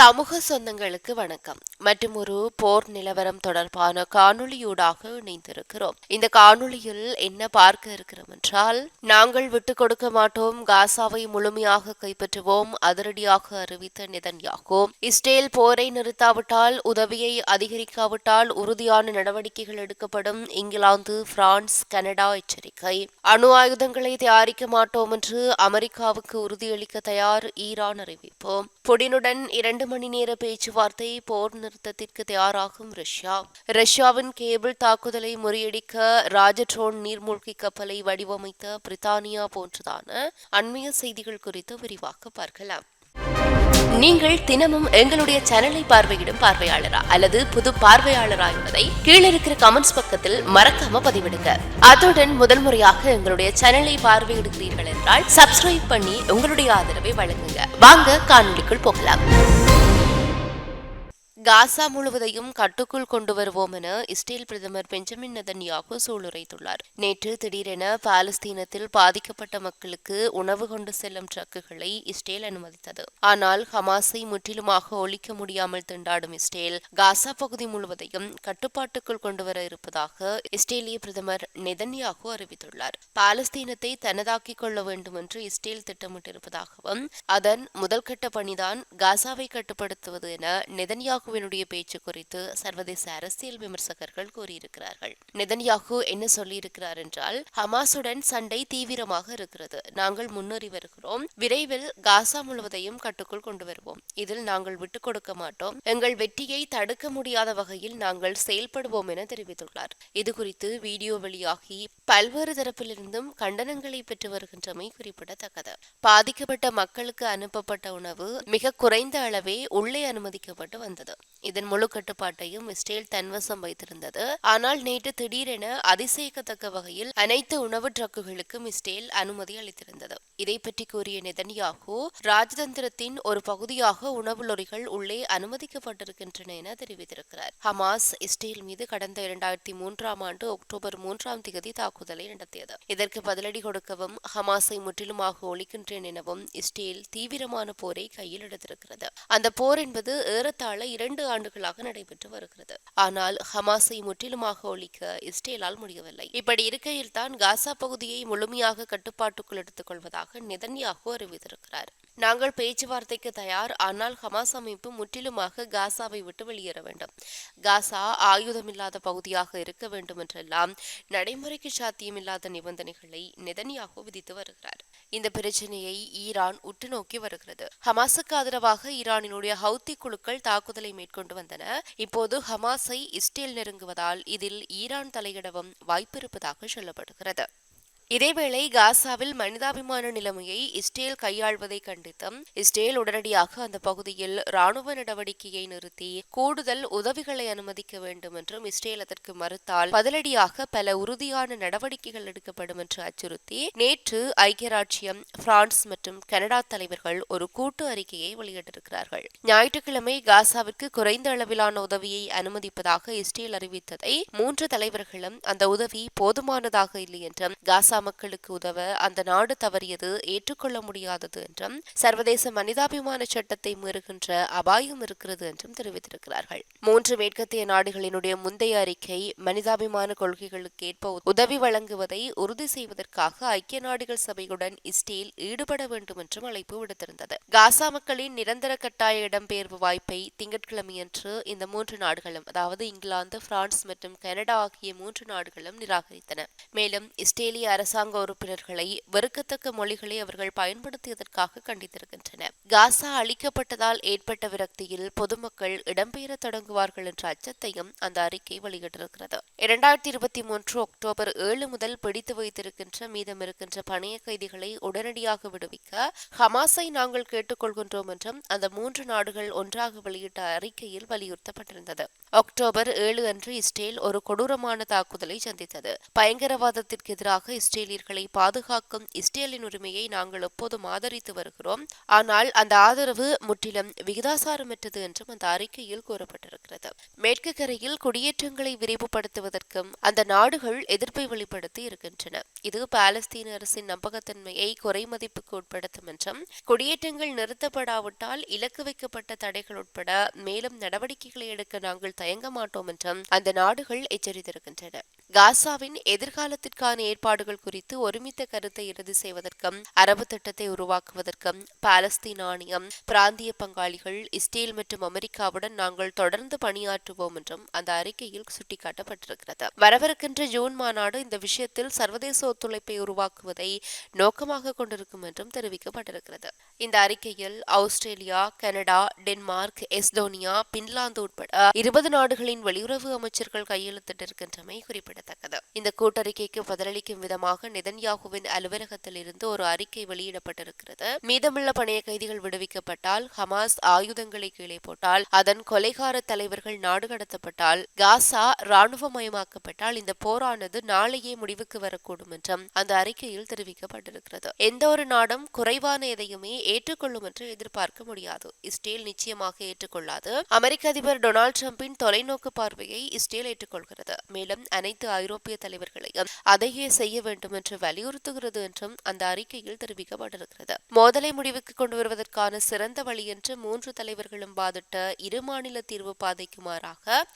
சமூக சொந்தங்களுக்கு வணக்கம். மற்றும் ஒரு போர் நிலவரம் தொடர்பான காணொளியூடாக இணைந்திருக்கிறோம். இந்த காணொளியில் என்ன பார்க்க இருக்கிறோம் என்றால் நாங்கள் விட்டுக் கொடுக்க மாட்டோம் காசாவை முழுமையாக கைப்பற்றுவோம் அதிரடியாக அறிவித்த நிதன்யாகோ. இஸ்ரேல் போரை நிறுத்தாவிட்டால் உதவியை அதிகரிக்காவிட்டால் உறுதியான நடவடிக்கைகள் எடுக்கப்படும் இங்கிலாந்து பிரான்ஸ் கனடா எச்சரிக்கை. அணு ஆயுதங்களை தயாரிக்க மாட்டோம் என்று அமெரிக்காவுக்கு உறுதியளிக்க தயார் ஈரான் அறிவிப்பு. புடினுடன் இரண்டு மணி நேர பேச்சுவார்த்தை போர் நிறுத்தத்திற்கு தயாராகும் ரஷ்யா. ரஷ்யாவின் கேபிள் தாக்குதலை முறியடிக்க ராஜட்ரோன் நீர்மூழ்கி கப்பலை வடிவமைத்த பிரித்தானியா போன்றதான அண்மைய செய்திகள் குறித்து விரிவாக பார்க்கலாம். நீங்கள் தினமும் எங்களுடைய சேனலை பார்வையிடும் பார்வையாளரா அல்லது புது பார்வையாளரா என்பதை கீழே இருக்கிற கமெண்ட்ஸ் பக்கத்தில் மறக்காம பதிவிடுங்க. அத்துடன் முதல் முறையாக எங்களுடைய சேனலை பார்வையிடுகிறீர்கள் என்றால் சப்ஸ்கிரைப் பண்ணி உங்களுடைய ஆதரவை வழங்குங்க. வாங்க காணொலிக்குள் போகலாம். காசா முழுவதையும் கட்டுக்குள் கொண்டு வருவோம் என இஸ்ரேல் பிரதமர் பெஞ்சமின் நெதன்யாகு சூளுரைத்துள்ளார். நேற்று திடீரென பாலஸ்தீனத்தில் பாதிக்கப்பட்ட மக்களுக்கு உணவு கொண்டு செல்லும் ட்ரக்குகளை இஸ்ரேல் அனுமதித்தது. ஆனால் ஹமாஸை முற்றிலுமாக ஒழிக்க முடியாமல் திண்டாடும் இஸ்ரேல் காசா பகுதி முழுவதையும் கட்டுப்பாட்டுக்குள் கொண்டு வர இருப்பதாக இஸ்ரேலிய பிரதமர் நெதன்யாகு அறிவித்துள்ளார். பாலஸ்தீனத்தை தனதாக்கிக் கொள்ள வேண்டும் என்று இஸ்ரேல் திட்டமிட்டிருப்பதாகவும் அதன் முதல்கட்ட பணிதான் காசாவை கட்டுப்படுத்துவது என நெதன்யாகு நெதன்யாகுவினுடைய பேச்சு குறித்து சர்வதேச அரசியல் விமர்சகர்கள் கூறியிருக்கிறார்கள். நெதன்யாகு என்ன சொல்லியிருக்கிறார் என்றால் ஹமாசுடன் சண்டை தீவிரமாக இருக்கிறது. நாங்கள் முன்னேறி வருகிறோம். விரைவில் காசா முழுவதையும் கட்டுக்குள் கொண்டு வருவோம். இதில் நாங்கள் விட்டுக் கொடுக்க மாட்டோம். எங்கள் வெற்றியை தடுக்க முடியாத வகையில் நாங்கள் செயல்படுவோம் என தெரிவித்துள்ளார். இது குறித்து வீடியோ வெளியாகி பல்வேறு தரப்பிலிருந்தும் கண்டனங்களை பெற்று வருகின்றமை குறிப்பிடத்தக்கது. பாதிக்கப்பட்ட மக்களுக்கு அனுப்பப்பட்ட உணவு மிக குறைந்த அளவே உள்ளே அனுமதிக்கப்பட்டு வந்தது. இதன் முழு கட்டுப்பாட்டையும் இஸ்ரேல் தன்வசம் வைத்திருந்தது. ஆனால் நேற்று திடீரென அதிசயிக்கத்தக்க வகையில் அனைத்து உணவு ட்ரக்குகளுக்கும் இஸ்ரேல் அனுமதி அளித்திருந்தது. இதை பற்றி கூறிய நெதன்யாகு ராஜதந்திரத்தின் ஒரு பகுதியாக உணவு லொரிகள் உள்ளே அனுமதிக்கப்பட்டிருக்கின்றன என தெரிவித்திருக்கிறார். ஹமாஸ் இஸ்ரேல் மீது கடந்த இரண்டாயிரத்தி மூன்றாம் ஆண்டு அக்டோபர் மூன்றாம் தேதி தாக்குதலை நடத்தியது. இதற்கு பதிலடி கொடுக்கவும் ஹமாஸை முற்றிலுமாக ஒழிக்கின்றேன் எனவும் இஸ்ரேல் தீவிரமான போரை கையில் எடுத்திருக்கிறது. அந்த போர் என்பது ஏறத்தாழ இரண்டு இரண்டு ஆண்டுகளாக நடைபெற்று வருகிறது. ஆனால் ஹமாஸை முற்றிலுமாக ஒழிக்க இஸ்ரேலால் முடியவில்லை. இப்படி இருக்கையில் தான் காசா பகுதியை முழுமையாக கட்டுப்பாட்டுக்குள் எடுத்துக் கொள்வதாக நிதன்யாகு அறிவித்திருக்கிறார். நாங்கள் பேச்சுவார்த்தைக்கு தயார் ஆனால் ஹமாஸ் அமைப்பு முற்றிலுமாக காசாவை விட்டு வெளியேற வேண்டும். காசா ஆயுதமில்லாத பகுதியாக இருக்க வேண்டும் என்றெல்லாம் நடைமுறைக்கு சாத்தியமில்லாத நிபந்தனைகளை நெதன்யாகு விதித்து வருகிறார். இந்த பிரச்சனையை ஈரான் உற்று நோக்கி வருகிறது. ஹமாஸுக்கு ஆதரவாக ஈரானினுடைய ஹவுத்தி குழுக்கள் தாக்குதலை மேற்கொண்டு வந்தன. இப்போது ஹமாஸை இஸ்ரேல் நெருங்குவதால் இதில் ஈரான் தலையிடவும் வாய்ப்பிருப்பதாக சொல்லப்படுகிறது. இதேவேளை காசாவில் மனிதாபிமான நிலைமையை இஸ்ரேல் கையாள்வதை கண்டித்தும் இஸ்ரேல் உடனடியாக அந்த பகுதியில் ராணுவ நடவடிக்கையை நிறுத்தி கூடுதல் உதவிகளை அனுமதிக்க வேண்டும் என்றும் இஸ்ரேல் அதற்கு மறுத்தால் பதிலடியாக பல உறுதியான நடவடிக்கைகள் எடுக்கப்படும் என்று அச்சுறுத்தி நேற்று ஐக்கிய ராஜ்யம் பிரான்ஸ் மற்றும் கனடா தலைவர்கள் ஒரு கூட்டு அறிக்கையை வெளியிட்டிருக்கிறார்கள். ஞாயிற்றுக்கிழமை காசாவிற்கு குறைந்த அளவிலான உதவியை அனுமதிப்பதாக இஸ்ரேல் அறிவித்ததை மூன்று தலைவர்களும் அந்த உதவி போதுமானதாக இல்லை என்றும் காசா மக்களுக்கு உதவ அந்த நாடு தவறியது ஏற்றுக்கொள்ள முடியாதது என்றும் சர்வதேச மனிதாபிமான சட்டத்தை மீறுகின்ற அபாயம் இருக்கிறது என்றும் தெரிவித்திருக்கிறார்கள். மூன்று மேற்கத்திய நாடுகளினுடைய முந்தைய அறிக்கை மனிதாபிமான கொள்கைகளுக்கு ஏற்ப உதவி வழங்குவதை உறுதி செய்வதற்காக ஐக்கிய நாடுகள் சபையுடன் இஸ்ரேல் ஈடுபட வேண்டும் என்றும் அழைப்பு விடுத்திருந்தது. காசா மக்களின் நிரந்தர கட்டாய இடம்பெயர்வு வாய்ப்பை திங்கட்கிழமையன்று இந்த மூன்று நாடுகளும் அதாவது இங்கிலாந்து பிரான்ஸ் மற்றும் கனடா ஆகிய மூன்று நாடுகளும் நிராகரித்தன. மேலும் இஸ்ரேலிய அரசு அரசாங்க உறுப்பினர்களை வெறுக்கத்தக்க மொழிகளை அவர்கள் பயன்படுத்தியதற்காக கண்டித்திருக்கின்றனர் காசா அளிக்கப்பட்டதால் ஏற்பட்ட விரக்தியில் பொதுமக்கள் இடம்பெயர தொடங்குவார்கள் என்ற அச்சத்தையும் அந்த அறிக்கை வெளியிட்டிருக்கிறது. இரண்டாயிரத்தி இருபத்தி மூன்று அக்டோபர் ஏழு முதல் பிடித்து வைத்திருக்கின்ற மீதம் இருக்கின்ற பணைய கைதிகளை உடனடியாக விடுவிக்க ஹமாஸை நாங்கள் கேட்டுக்கொள்கின்றோம் என்றும் அந்த மூன்று நாடுகள் ஒன்றாக வெளியிட்ட அறிக்கையில் வலியுறுத்தப்பட்டிருந்தது. அக்டோபர் ஏழு அன்று இஸ்ரேல் ஒரு கொடூரமான தாக்குதலை சந்தித்தது. பயங்கரவாதத்திற்கு எதிராக இஸ்ரேல் இஸ்ரேலியர்களை பாதுகாக்கும் இஸ்ரேலின் உரிமையை நாங்கள் எப்போதும் ஆதரித்து வருகிறோம். ஆனால் அந்த ஆதரவு முற்றிலும் விகிதாசாரமற்றது என்றும் அந்த அறிக்கையில் கூறப்பட்டிருக்கிறது. மேற்கு கரையில் குடியேற்றங்களை விரைவுபடுத்துவதற்கும் அந்த நாடுகள் எதிர்ப்பை வெளிப்படுத்தி இருக்கின்றன. இது பாலஸ்தீன அரசின் நம்பகத்தன்மையை குறைமதிப்புக்கு உட்படுத்தும் என்றும் குடியேற்றங்கள் நிறுத்தப்படாவிட்டால் இலக்கு வைக்கப்பட்ட தடைகள் உட்பட மேலும் நடவடிக்கைகளை எடுக்க நாங்கள் தயங்க மாட்டோம் என்றும் அந்த நாடுகள் எச்சரித்திருக்கின்றன. காசாவின் எதிர்காலத்திற்கான ஏற்பாடுகள் குறித்து ஒருமித்த கருத்தை இறுதி செய்வதற்கும் அரபு திட்டத்தை உருவாக்குவதற்கும் பாலஸ்தீன் ஆணையம் பிராந்திய பங்காளிகள் இஸ்ரேல் மற்றும் அமெரிக்காவுடன் நாங்கள் தொடர்ந்து பணியாற்றுவோம் என்றும் அந்த அறிக்கையில் சுட்டிக்காட்டப்பட்டிருக்கிறது. வரவிருக்கின்ற ஜூன் மாநாடு இந்த விஷயத்தில் சர்வதேச ஒத்துழைப்பை உருவாக்குவதை நோக்கமாக கொண்டிருக்கும் என்றும் தெரிவிக்கப்பட்டிருக்கிறது. இந்த அறிக்கையில் Australia Canada Denmark Estonia Finland உட்பட இருபது நாடுகளின் வெளியுறவு அமைச்சர்கள் கையெழுத்திட்டிருக்கின்றமை குறிப்பிடத்தக்கது. இந்த கூட்டறிக்கைக்கு பதிலளிக்கும் விதமாக நெதன்யாகுவின் அலுவலகத்தில் இருந்து ஒரு அறிக்கை வெளியிடப்பட்டிருக்கிறது. மீதமுள்ள பணைய கைதிகள் விடுவிக்கப்பட்டால் ஹமாஸ் ஆயுதங்களை கீழே போட்டால் அதன் கொலைகார தலைவர்கள் நாடு கடத்தப்பட்டால் காசா ராணுவமயமாக்கப்பட்டால் இந்த போரானது நாளையே முடிவுக்கு வரக்கூடும் என்றும் அந்த அறிக்கையில் தெரிவிக்கப்பட்டிருக்கிறது. எந்த ஒரு நாடும் குறைவான எதையுமே ஏற்றுக்கொள்ளும் என்று எதிர்பார்க்க முடியாது. இஸ்ரேல் நிச்சயமாக ஏற்றுக்கொள்ளாது. அமெரிக்க அதிபர் டொனால்டு டிரம்பின் தொலைநோக்கு பார்வையை இஸ்ரேல் ஏற்றுக்கொள்கிறது. மேலும் அனைத்து ஐரோப்பிய தலைவர்களையும் அதையே செய்ய வேண்டும் என்று வலியுறுத்துகிறது என்றும் அந்த அறிக்கையில் தெரிவிக்கப்பட்டிருக்கிறது. மோதலை முடிவுக்கு கொண்டு வருவதற்கான சிறந்த வழி என்று மூன்று தலைவர்களும் வாதிட்ட இரு மாநில தீர்வு பாதைக்கு மாறாக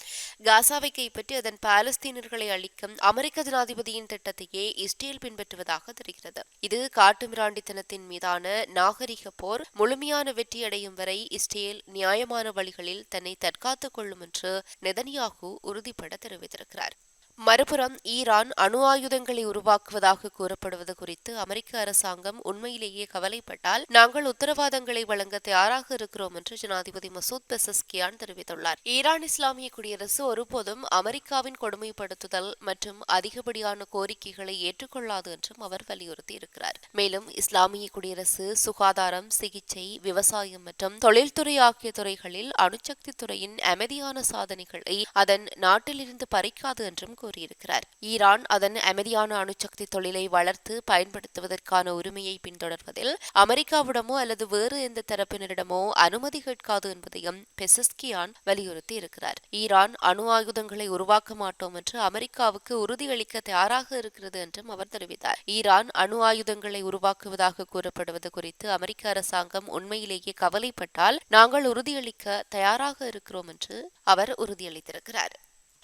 காசாவை கைப்பற்றி அதன் பாலஸ்தீனர்களை அளிக்கும் அமெரிக்க ஜனாதிபதியின் திட்டத்தையே இஸ்ரேல் பின்பற்றுவதாக தெரிகிறது. இது காட்டுமிராண்டித்தனத்தின் மீதான நாகரிக போர் முழுமையான வெற்றியடையும் வரை இஸ்ரேல் நியாயமான வழிகளில் தன்னை தற்காத்துக் கொள்ளும் என்று நெதன்யாகு உறுதிபட தெரிவித்திருக்கிறார். மறுபுறம் ஈரான் அணு ஆயுதங்களை உருவாக்குவதாக கூறப்படுவது குறித்து அமெரிக்க அரசாங்கம் உண்மையிலேயே கவலைப்பட்டால் நாங்கள் உத்தரவாதங்களை வழங்க தயாராக இருக்கிறோம் என்று ஜனாதிபதி மசூத் பெசஸ்கியான் தெரிவித்துள்ளார். ஈரான் இஸ்லாமிய குடியரசு ஒருபோதும் அமெரிக்காவின் கொடுமைப்படுத்துதல் மற்றும் அதிகப்படியான கோரிக்கைகளை ஏற்றுக்கொள்ளாது என்றும் அவர் வலியுறுத்தியிருக்கிறார். மேலும் இஸ்லாமிய குடியரசு சுகாதாரம் சிகிச்சை விவசாயம் மற்றும் தொழில்துறை ஆகிய துறைகளில் அணுசக்தி துறையின் அமைதியான சாதனைகளை அதன் நாட்டிலிருந்து பறிக்காது என்றும் கூறியிருக்கிறார். ஈரான் அதன் அமைதியான அணுசக்தி தொழிலை வளர்த்து பயன்படுத்துவதற்கான உரிமையை பின்தொடர்வதில் அமெரிக்காவிடமோ அல்லது வேறு எந்த தரப்பினரிடமோ அனுமதி கேட்காது என்பதையும் பெசஸ்கியான் வலியுறுத்தி இருக்கிறார் ஈரான் அணு ஆயுதங்களை உருவாக்க மாட்டோம் என்று அமெரிக்காவுக்கு உறுதியளிக்க தயாராக இருக்கிறது என்றும் அவர் தெரிவித்தார். ஈரான் அணு ஆயுதங்களை உருவாக்குவதாக கூறப்படுவது குறித்து அமெரிக்க அரசாங்கம் உண்மையிலேயே கவலைப்பட்டால் நாங்கள் உறுதியளிக்க தயாராக இருக்கிறோம் என்று அவர் உறுதியளித்திருக்கிறார்.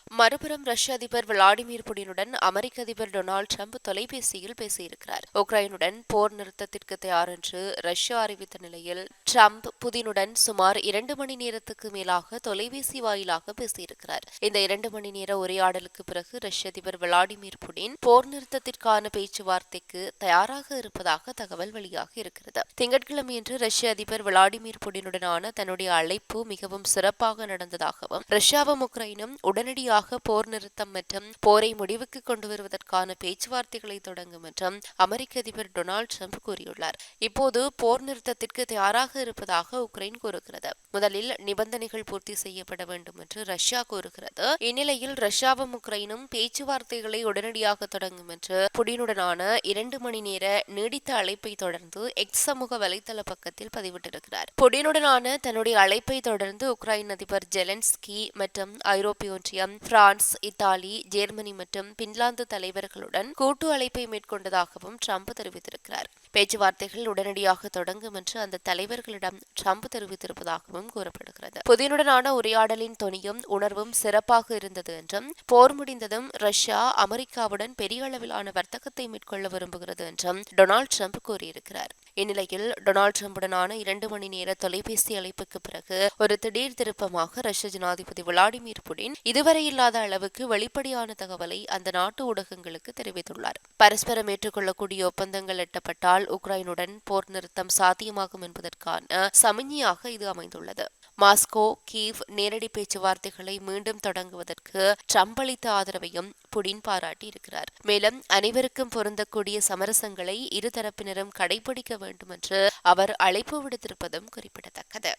மறுபுறம் ரஷ்ய அதிபர் விளாடிமிர் புடினுடன் அமெரிக்க அதிபர் டொனால்டு ட்ரம்ப் தொலைபேசியில் பேசியிருக்கிறார். உக்ரைனுடன் போர் நிறுத்தத்திற்கு தயார் என்று ரஷ்யா அறிவித்த நிலையில் ட்ரம்ப் புதினுடன் சுமார் இரண்டு மணி நேரத்துக்கு மேலாக தொலைபேசி வாயிலாக பேசியிருக்கிறார். இந்த இரண்டு மணி நேர உரையாடலுக்கு பிறகு ரஷ்ய அதிபர் விளாடிமிர் புடின் போர் நிறுத்தத்திற்கான பேச்சுவார்த்தைக்கு தயாராக இருப்பதாக தகவல் வெளியாக இருக்கிறது. திங்கட்கிழமையன்று ரஷ்ய அதிபர் விளாடிமிர் புடினுடனான தன்னுடைய அழைப்பு மிகவும் சிறப்பாக நடந்ததாகவும் ரஷ்யாவும் உக்ரைனும் உடனடியாக உடனடியாக போர் நிறுத்தம் மற்றும் போரை முடிவுக்கு கொண்டு வருவதற்கான பேச்சுவார்த்தைகளை தொடங்கும் என்றும் அமெரிக்க அதிபர் டொனால்டு ட்ரம்ப் கூறியுள்ளார். இப்போது போர் நிறுத்தத்திற்கு தயாராக இருப்பதாக உக்ரைன் கூறுகிறது. முதலில் நிபந்தனைகள் பூர்த்தி செய்யப்பட வேண்டும் என்று ரஷ்யா கூறுகிறது. இந்நிலையில் ரஷ்யாவும் உக்ரைனும் பேச்சுவார்த்தைகளை உடனடியாக தொடங்கும் என்று புடினுடனான இரண்டு மணி நேர நீடித்த அழைப்பை தொடர்ந்து எக்ஸ் சமூக வலைதள பக்கத்தில் பதிவிட்டிருக்கிறார். புடினுடனான தன்னுடைய அழைப்பை தொடர்ந்து உக்ரைன் அதிபர் ஜெலன்ஸ்கி மற்றும் ஐரோப்பிய ஒன்றியம் பிரான்ஸ் இத்தாலி ஜெர்மனி மற்றும் பின்லாந்து தலைவர்களுடன் கூட்டு அழைப்பை மேற்கொண்டதாகவும் ட்ரம்ப் தெரிவித்திருக்கிறார். பேச்சுவார்த்தைகள் உடனடியாக தொடங்கும் என்று அந்த தலைவர்களிடம் ட்ரம்ப் தெரிவித்திருப்பதாகவும் கூறப்படுகிறது. புதினுடனான உரையாடலின் தொனியும் உணர்வும் சிறப்பாக இருந்தது என்றும் போர் முடிந்ததும் ரஷ்யா அமெரிக்காவுடன் பெரிய அளவிலான வர்த்தகத்தை மேற்கொள்ள விரும்புகிறது என்றும் டொனால்டு ட்ரம்ப் கூறியிருக்கிறார். இந்நிலையில் டொனால்டு ட்ரம்புடனான இரண்டு மணி நேர தொலைபேசி அழைப்புக்கு பிறகு ஒரு திடீர் திருப்பமாக ரஷ்ய ஜனாதிபதி விளாடிமிர் புடின் இதுவரை இல்லாத அளவுக்கு வெளிப்படையான தகவலை அந்த நாட்டு ஊடகங்களுக்கு தெரிவித்துள்ளார். பரஸ்பரம் ஏற்றுக்கொள்ளக்கூடிய ஒப்பந்தங்கள் எட்டப்பட்டால் உக்ரைனுடன் போர் நிறுத்தம் சாத்தியமாகும் என்பதற்கான சமிஞ்ஞையாக இது அமைந்துள்ளது. மாஸ்கோ கீவ் நேரடி பேச்சுவார்த்தைகளை மீண்டும் தொடங்குவதற்கு ட்ரம்ப் அளித்த ஆதரவையும் புடின் பாராட்டியிருக்கிறார். மேலும் அனைவருக்கும் பொருந்தக்கூடிய சமரசங்களை இருதரப்பினரும் கடைபிடிக்க வேண்டும் என்று அவர் அழைப்பு விடுத்திருப்பதும் குறிப்பிடத்தக்கது.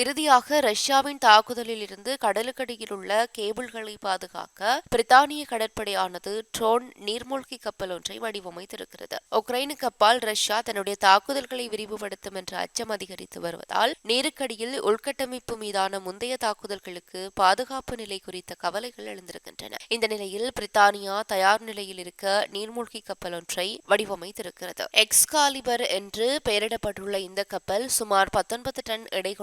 இறுதியாக ரஷ்யாவின் தாக்குதலில் இருந்து கடலுக்கடியில் உள்ள கேபிள்களை பாதுகாக்க பிரித்தானிய கடற்படையானது ட்ரோன் நீர்மூழ்கி கப்பல் ஒன்றை வடிவமைத்திருக்கிறது. உக்ரைனுக்கு அப்பால் ரஷ்யா தன்னுடைய தாக்குதல்களை விரிவுபடுத்தும் என்ற அச்சம் அதிகரித்து வருவதால் நீருக்கடியில் உள்கட்டமைப்பு மீதான முந்தைய தாக்குதல்களுக்கு பாதுகாப்பு நிலை குறித்த கவலைகள் எழுந்திருக்கின்றன. இந்த நிலையில் பிரித்தானியா தயார் நிலையில் இருக்க நீர்மூழ்கி கப்பல் ஒன்றை வடிவமைத்திருக்கிறது. எக்ஸ்காலிபர் என்று பெயரிடப்பட்டுள்ள இந்த கப்பல் சுமார் பத்தொன்பது டன் எடை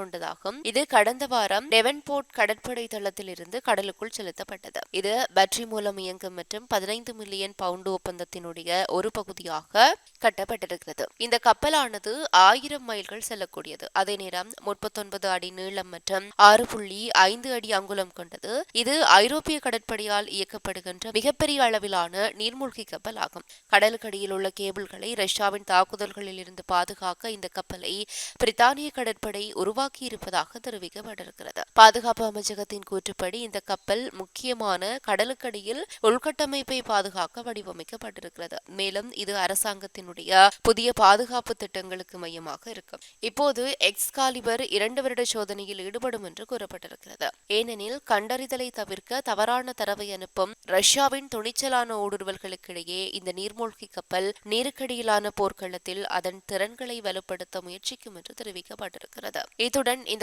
ஆகும் இது கடந்த வாரம் டெவன்போர்ட் கடற்படை தளத்தில் இருந்து கடலுக்குள் செலுத்தப்பட்டது. இது பேட்டரி மூலம் இயங்கும் மற்றும் பதினைந்து மில்லியன் பவுண்டு ஒப்பந்தத்தினுடைய ஒரு பகுதியாக கட்டப்பட்டிருக்கிறது. இந்த கப்பலானது ஆயிரம் மைல்கள் செல்லக்கூடியது. அதே நேரம் முப்பத்தொன்பது அடி நீளம் மற்றும் ஆறு புள்ளி ஐந்து அடி அங்குலம் கொண்டது. இது ஐரோப்பிய கடற்படையால் இயக்கப்படுகின்ற மிகப்பெரிய அளவிலான நீர்மூழ்கி கப்பல் ஆகும் கடலுக்கடியில் உள்ள கேபிள்களை ரஷ்யாவின் தாக்குதல்களில் இருந்து பாதுகாக்க இந்த கப்பலை பிரித்தானிய கடற்படை உருவாக்கியிருப்பது இருப்பதாக தெரிவிக்கப்பட்டிருக்கிறது. பாதுகாப்பு அமைச்சகத்தின் கூற்றுப்படி இந்த கப்பல் முக்கியமான கடலுக்கடியில் உள்கட்டமைப்பை பாதுகாக்க வடிவமைக்கப்பட்டிருக்கிறது. மேலும் இது அரசாங்கத்தினுடைய புதிய பாதுகாப்பு திட்டங்களுக்கு மையமாக இருக்கும். இப்போது எக்ஸ்காலிபர் இரண்டு வருட சோதனையில் ஈடுபடும் என்று கூறப்பட்டிருக்கிறது. ஏனெனில் கண்டறிதலை தவிர்க்க தவறான தரவை அனுப்பும் ரஷ்யாவின் துணிச்சலான ஊடுருவல்களுக்கிடையே இந்த நீர்மூழ்கி கப்பல் நீருக்கடியிலான போர்க்களத்தில் அதன் திறன்களை வலுப்படுத்த முயற்சிக்கும் என்று தெரிவிக்கப்பட்டிருக்கிறது. இத்துடன் இந்த